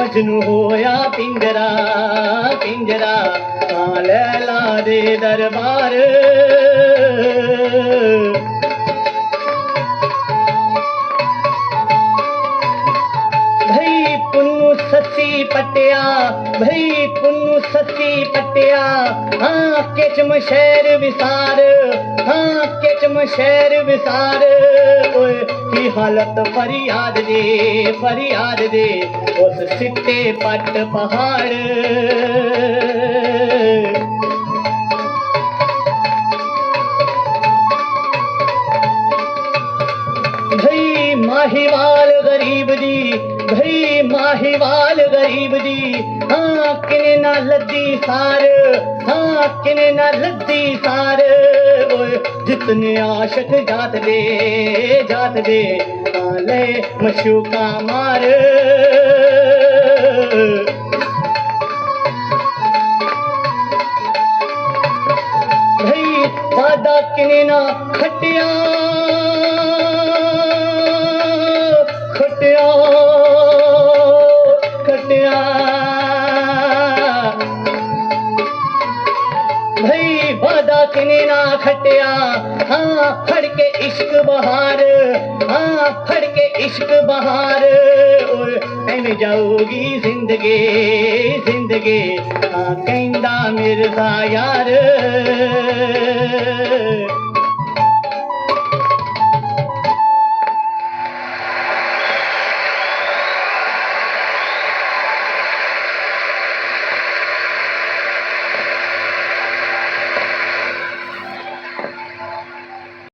ਮਜਨੂ ਹੋਇਆ ਪਿੰਜਰਾ ਪਿੰਜਰਾ। ਆ ਲੈਲਾ ਦੇ ਦਰਬਾਰ। पटिया भई ती पटिया। हाँ चचम शहर विसार हां केच म शहर विसार। ओए की हालत फरियाद दे फरियाद दे उस सिते पट पहाड़। भई माहिवा साहिवाल ग़रीब जी हां लदी सार हा कन न लदी सार जितने आशक जात दे जात दे आले मशूका मार जादे मशूकामार किन ना खटिया ਦਾ ਵਾਦਾ ਕਿਨੇ ਨਾ ਖਟਿਆ? ਹਾਂ, ਫੜ ਕੇ ਇਸ਼ਕ ਬਹਾਰ। ਹਾਂ, ਫੜ ਕੇ ਇਸ਼ਕ ਬਹਾਰ। ਓਏ, ਐਵੇਂ ਜਾਊਗੀ ਜ਼ਿੰਦਗੀ ਜ਼ਿੰਦਗੀ। ਹਾਂ ਕਹਿੰਦਾ ਮਿਰਜ਼ਾ ਯਾਰ।